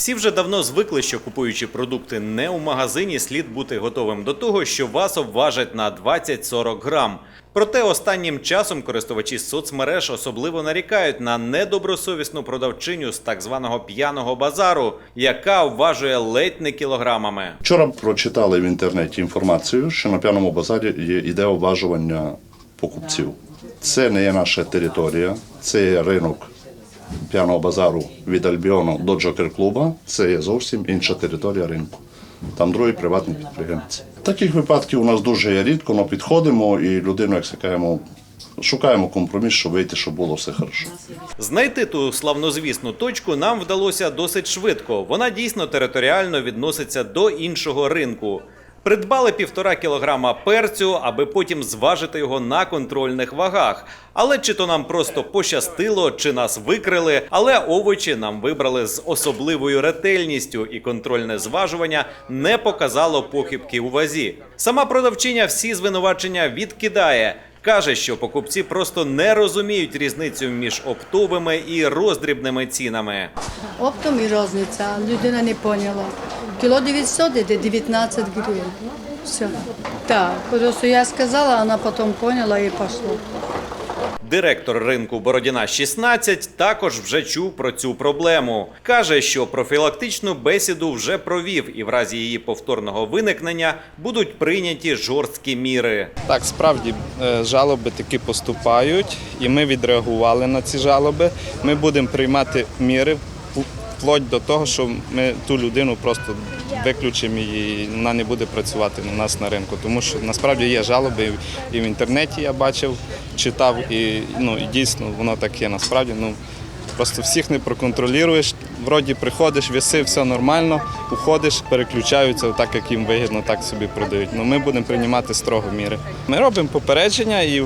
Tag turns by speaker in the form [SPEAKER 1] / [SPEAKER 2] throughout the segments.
[SPEAKER 1] Всі вже давно звикли, що купуючи продукти не у магазині, слід бути готовим до того, що вас обважать на 20-40 грам. Проте останнім часом користувачі соцмереж особливо нарікають на недобросовісну продавчиню з так званого п'яного базару, яка обважує ледь не кілограмами.
[SPEAKER 2] Вчора прочитали в інтернеті інформацію, що на п'яному базарі є іде обважування покупців. Це не є наша територія, це є ринок п'яного базару від Альбіону до Джокер клуба. Це є зовсім інша територія ринку. Там другі приватні підприємці. Таких випадків у нас дуже є рідко, але підходимо і людину, як кажемо, шукаємо компроміс, щоб вийти, щоб було все хорошо.
[SPEAKER 1] Знайти ту славнозвісну точку нам вдалося досить швидко. Вона дійсно територіально відноситься до іншого ринку. Придбали півтора кілограма перцю, аби потім зважити його на контрольних вагах. Але чи то нам просто пощастило, чи нас викрили, але овочі нам вибрали з особливою ретельністю, і контрольне зважування не показало похибки у вазі. Сама продавчиня всі звинувачення відкидає. Каже, що покупці просто не розуміють різницю між оптовими і роздрібними цінами.
[SPEAKER 3] Оптом і розниця, людина не поняла. Кіло 900 іде 19 гривень. Все. Так, просто я сказала, вона потім поняла і пішло.
[SPEAKER 1] Директор ринку Бородіна 16 також вже чув про цю проблему. Каже, що профілактичну бесіду вже провів, і в разі її повторного виникнення будуть прийняті жорсткі міри.
[SPEAKER 4] Так, справді е, жалоби таки поступають, і ми відреагували на ці жалоби. Ми будемо приймати міри вплоть до того, що ми ту людину просто виключимо і вона не буде працювати у нас на ринку. Тому що насправді є жалоби і в інтернеті я бачив, читав, і ну і дійсно воно так є. Насправді ну. Просто всіх не проконтролюєш. Вроді приходиш, віси, все нормально, уходиш, переключаються так, як їм вигідно, так собі продають. Ну ми будемо приймати строго міри. Ми робимо попередження і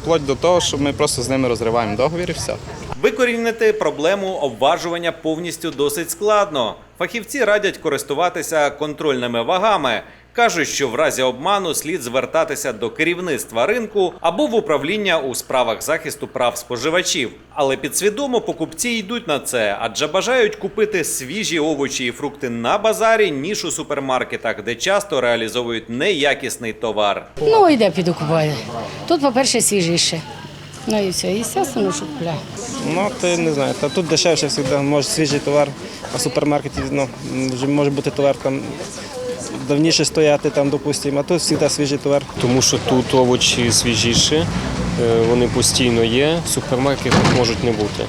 [SPEAKER 4] вплоть до того, що ми просто з ними розриваємо договір і все.
[SPEAKER 1] Викорінити проблему обважування повністю досить складно. Фахівці радять користуватися контрольними вагами. Кажуть, що в разі обману слід звертатися до керівництва ринку або в управління у справах захисту прав споживачів. Але підсвідомо покупці йдуть на це, адже бажають купити свіжі овочі і фрукти на базарі, ніж у супермаркетах, де часто реалізовують неякісний товар.
[SPEAKER 5] Ну, йде піду купую. Тут, по-перше, свіжіше. Ну і все, і звісно, що купляю.
[SPEAKER 6] Ну, ти не знаю, та тут дешевше завжди, може свіжий товар, а в супермаркеті ну, може бути товар там давніше стояти, там, допустимо, а тут завжди свіжий товар.
[SPEAKER 7] тому що тут овочі свіжіші, е, вони постійно є, в супермаркетах можуть не бути.